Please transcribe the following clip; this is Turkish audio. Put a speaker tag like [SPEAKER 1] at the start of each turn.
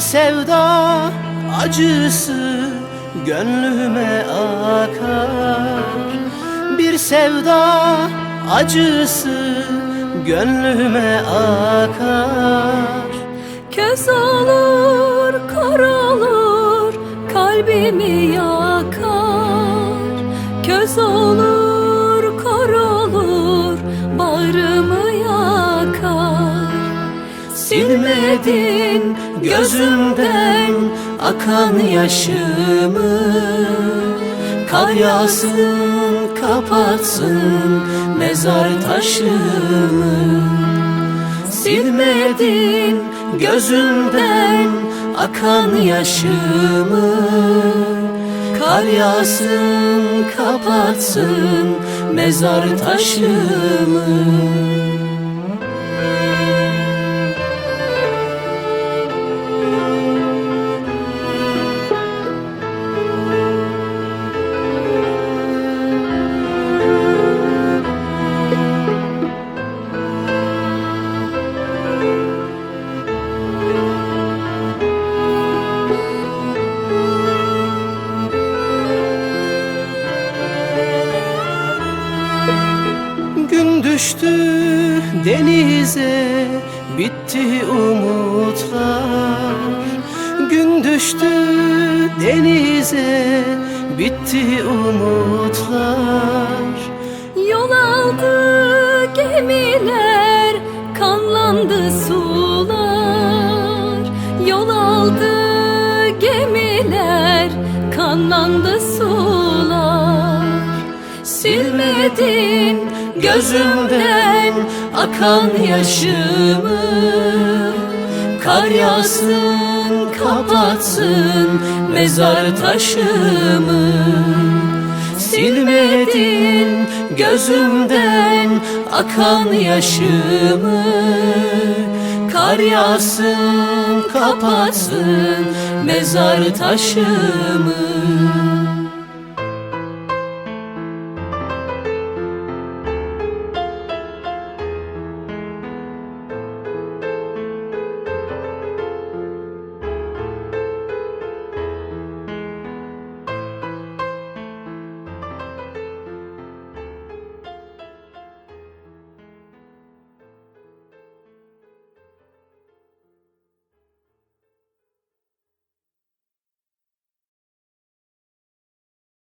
[SPEAKER 1] sevda acısı gönlüme akar Bir sevda acısı gönlüme akar
[SPEAKER 2] Köz olur, kor olur, kalbimi yakar. Köz olur,
[SPEAKER 1] Silmedin gözümden akan yaşımı. Kar kapatsın mezar taşımı. Silmedin gözümden akan yaşımı. Kar yağsın kapatsın mezar taşımı düştü denize bitti umutlar Gün düştü denize bitti umutlar
[SPEAKER 2] Yol aldı gemiler, kanlandı sular. Yol aldı gemiler, kanlandı sular.
[SPEAKER 1] Silmedin gözümden akan yaşımı. Kar yağsın kapatsın mezar taşımı. Silmedin gözümden akan yaşımı. Kar yağsın kapatsın mezar taşımı